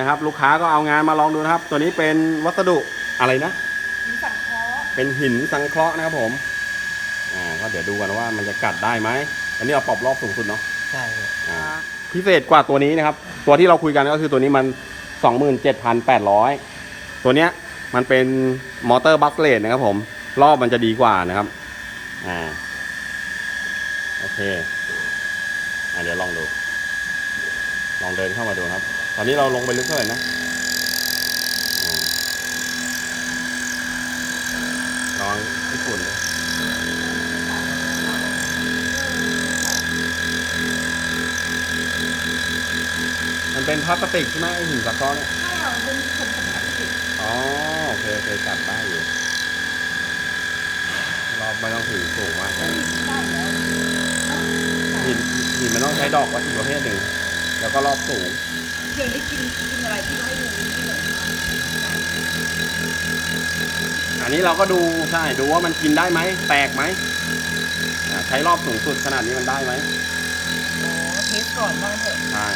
นะครับลูกค้าก็เอางานมาลองดูนะครับ ตัวนี้เป็นวัสดุอะไรนะมีสังเคราะห์เป็นหินสังเคราะห์นะครับผมอ่าก็เดี๋ยวดูกันว่ามันจะกัดได้ไหมอันนี้เราปรับรอบสูงสุดเนาะใช่ครับอ่าพิเศษกว่าตัวนี้นะครับ ตัวที่เราคุยกันก็คือตัวนี้มัน 27,800 ตัวเนี้ยมันเป็นมอเตอร์บัสเลนนะครับผม รอบมันจะดีกว่านะครับอ่าโอเคอ่าเดี๋ยวลองดู ลองเดินเข้ามาดูนะครับ ตอนนี้เราลงไปลึกเท่าไหร่นะอ่าลองญี่ปุ่นดูมันเป็นพลาสติกใช่ไหมไอหินสังเคราะห์เนี่ยใช่ค่ะมันเป็นผลผลิตสิอ๋อโอเคโอเคกลับได้อยู่รอบไม่ต้องถือสูงมากนะได้แล้วหินหินมันต้องใช้ดอกวัตถุประเภทหนึ่ง แล้วก็รอบสูงเดี๋ยวนี้กินกินอะไรที่เราให้ดูนี่ที่เลยอันนี้เราก็ดูใช่ดูว่ามันกินได้ไหมแตกไหมอ่าใช้รอบสูงสุดขนาดนี้มันได้ไหมอ๋อเทสก่อนว่างั้นเถอะใช่